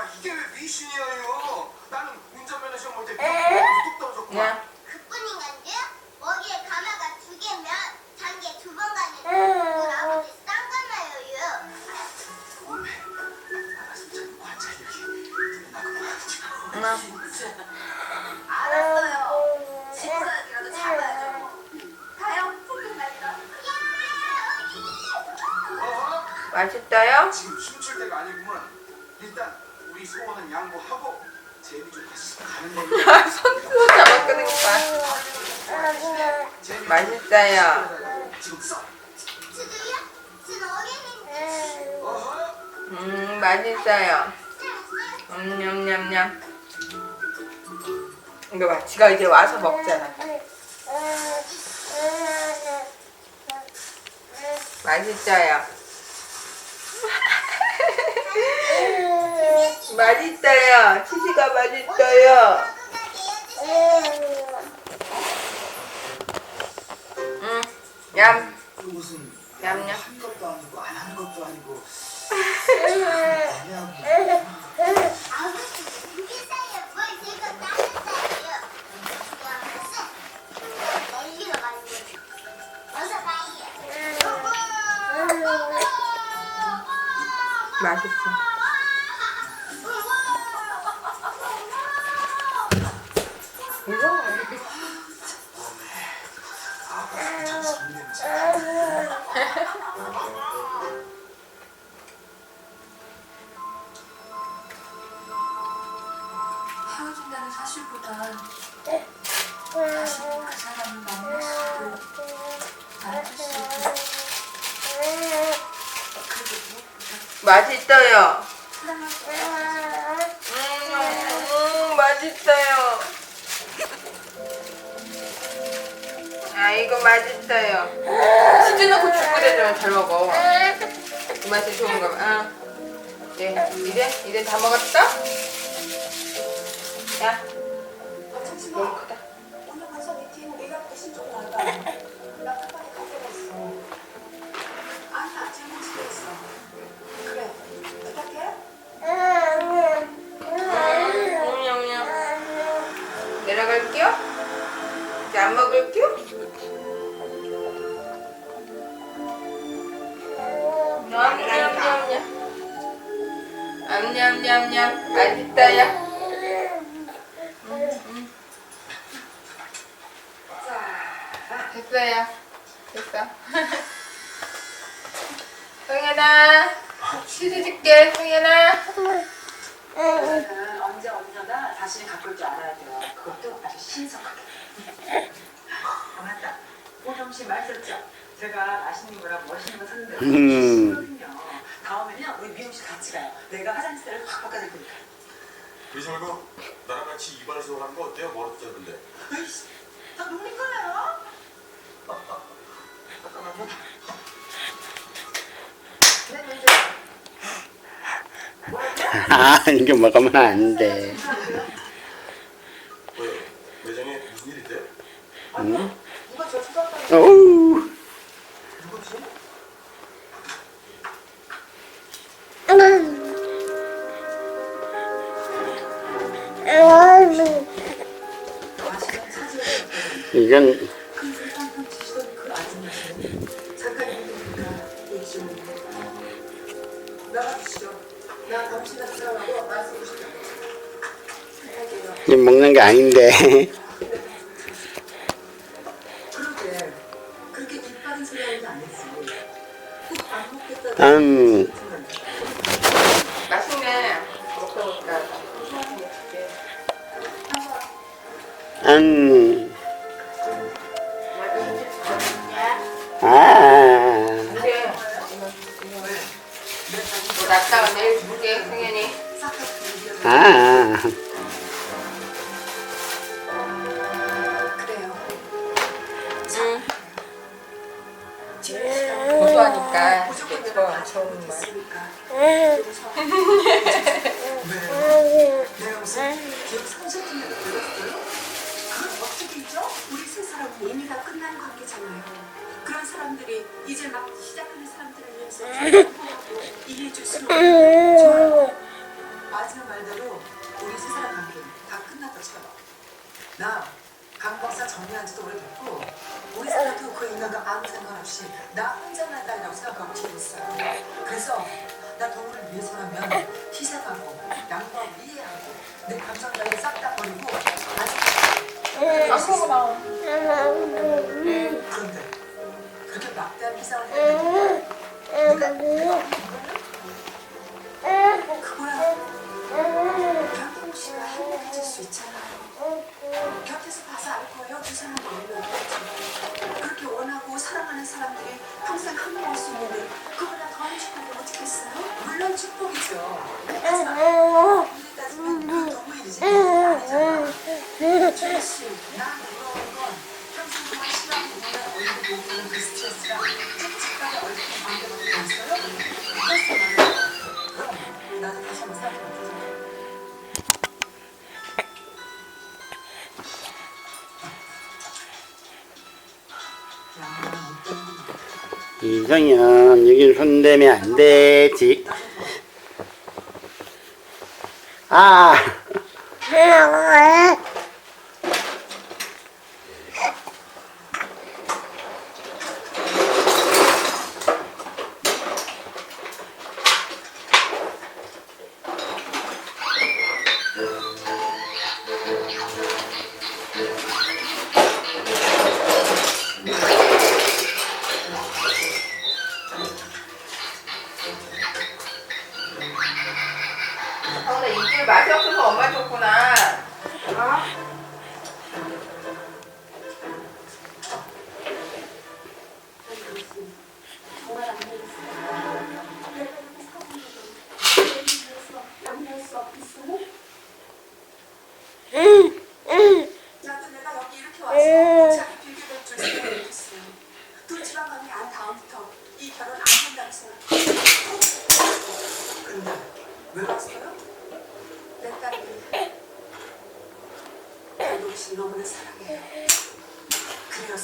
아 이게 왜 미신이에요? 나는 운전면허 시험 볼때 뚝 떨어졌구만. 야, 그뿐인 건지 거기에 가마가 두 개면 단계 두번 가는 그 아버지 쌍가마요요. 오메, 나가서 참 관찰력이 대단하구나. 응. 알았어요. 친구들이라도 잡아야죠. 가요. 어허, 맛있어요? 지금 춤출 때가 아니구만. 일단 우리 소원은 양보하고 재미 좀 다시 가는 끄는 것 봐. 재미 맛있어요. 지금 써. 어허, 음, 맛있어요. 음, 냠냠냠. 이거 봐, 지가 이제 와서 먹잖아. 맛있어요. 맛있어요. 치즈가 맛있어요. 음, 얌. 그 무슨 냠냠. 한 것도 아니고 안 한 것도 아니고 애매하 헤어진다는 사실보단 다시 그 사람을 만날 수 있고 알아볼 수 있고 그게 무엇보다 맛있어요. 사랑할 수 음, 음, 맛있어요. 아이고 맛있어요. 치즈 넣고 죽 끓여주면 잘 먹어. 이 맛이 좋은가 봐. 아. 네, 이제 이제 다 먹었어? 야, 너무 크다. 집에 있어. 그래. 부탁해. 냠냠냠. 내려갈게요. 이제 안 먹을게요. 냠냠냠냠. 맛있어요. 됐어요. 됐어. 성현아, 치즈 줄게, 성현아. 언제 어디서나 자신을 가꿀 줄 알아야 돼요. 그것도 아주 신속하게. 아, 맞다. 호정 씨 말했죠. 제가 맛있는 거랑 멋있는 거 샀는데 음. 싫거든요 우리 미용 씨 같이 가요. 내가 화장실 때를 확 바꿔줄 테니까. 그러지 말고 나랑 같이 이발소 가는 거 어때요? 머리도 짧은데 으이씨, 다 놀릴 거예요. 잠깐만요 네. 아, 이거 먹으면 안 돼. 왜? 매장에 무슨 일 있대? 응? 누가 저 수박빵 어우, 요. 이거 먹는 게 아닌데. 음, 아. 그래요. 응. 지금 시간 고소하니까 무조건 이게 내가 더 좋은 맛. 있으니까. 그러고서 네. 내가 무슨 기억 상실증이 들었어요? 그건 어떻게 있죠? 우리 세 사람은 이미 다 끝난 관계잖아요. 그런 사람들이 이제 막 시작하는 사람들을 위해서 조금이라도 이해해 줄 수는 없어 요. 좋아요. 마지막 하는 말대로 우리 세 사람 관계 다 끝났다처럼. 나 강 박사 정리한 지도 오래됐고 우리 사람도 그 인간과 아무 상관없이 나 혼자만 딸이라고 생각하고 지고 있어요. 그래서 나 동물을 위해서라면 희생하고 양보하고 이해하고 내 감정 따위 싹다 버리고 아직 안 보고 나와. 그런데 그렇게 막대한 희생을 했는데 이정현 여긴 손대면 안 되지. 아 성훈아 이게 맛이 없어서 엄마 줬구나. 어? 나도 내가 여기 이렇게 와서 자기 빌게 될 줄 생각 못했어요. 두 집안 관계 안 다음부터 이 결혼 안 한다고 생각했어요. 근데 왜 왔어요? 내 딸이 강동 씨 너무나 사랑해요. 그래요 사랑하고 있어요.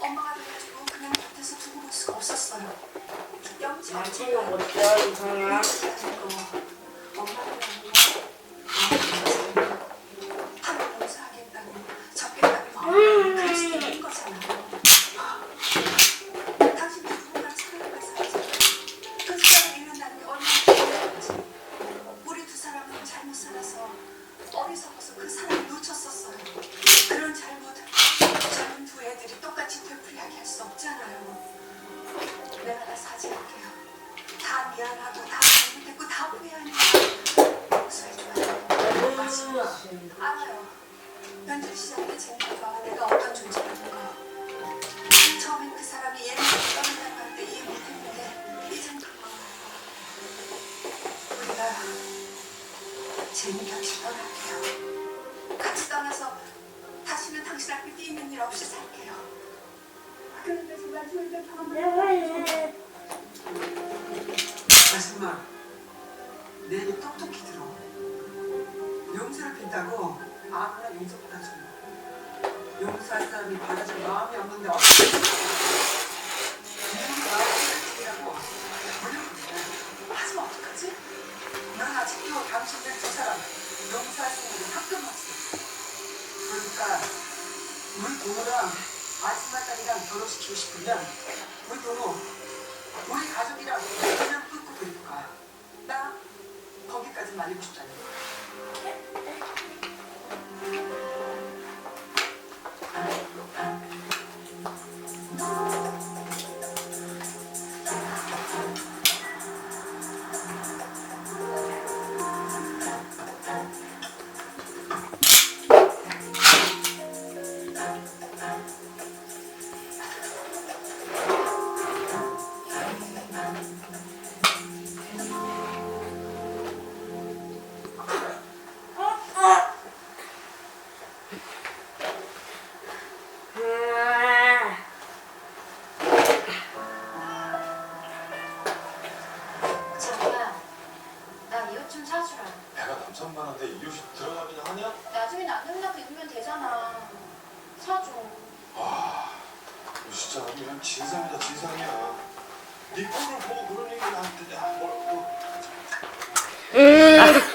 엄마가 돼가지고 그냥 곁에서 두고 볼 수가 없었어요. 영지 남친이 어때 이성아? 엄마가 하루 용서하겠다고 적겠다고 마음을 그럴 수도 있는 거잖아요. 당신도 누군가를 사랑하고 살았잖아요. 그 사랑을 잃는다는 게 얼마나 힘든지. 우리 두 사람은 잘못 살아서 어리석어서 그 사랑을 놓쳤었어요. 그런 잘못 젊은 두 애들이 똑같이 되풀이하게 할 수 없잖아요. 내가 다 사죄할게요. 다 미안하고 다 잘못했고 다 후회하니까 용서해줘요. 마지막 알아요. 시작할 때 제니가 내가 어떤 존재인가. 아줌마, 내 얘기 똑똑히 들어. 용서를 빈다고 아무나 용서 거. 용서할 사람이 받아줄 마음이 없는데 어떻게 마음이라고 물려보내. 하지만 어떡하지? 난 아직도 당신들 두 사람 용서할 생각이 가끔 없어. 그러니까 우리 동호랑 딸이랑 결혼시키고 싶으면 우리 동호 우리 가족이랑 그냥 끊고 그리고 가. 나 거기까지 말리고 거야. 진상이다 진상이야. 네 꼴을 보고 그런 얘기 나한테 야 뭐. 뭐.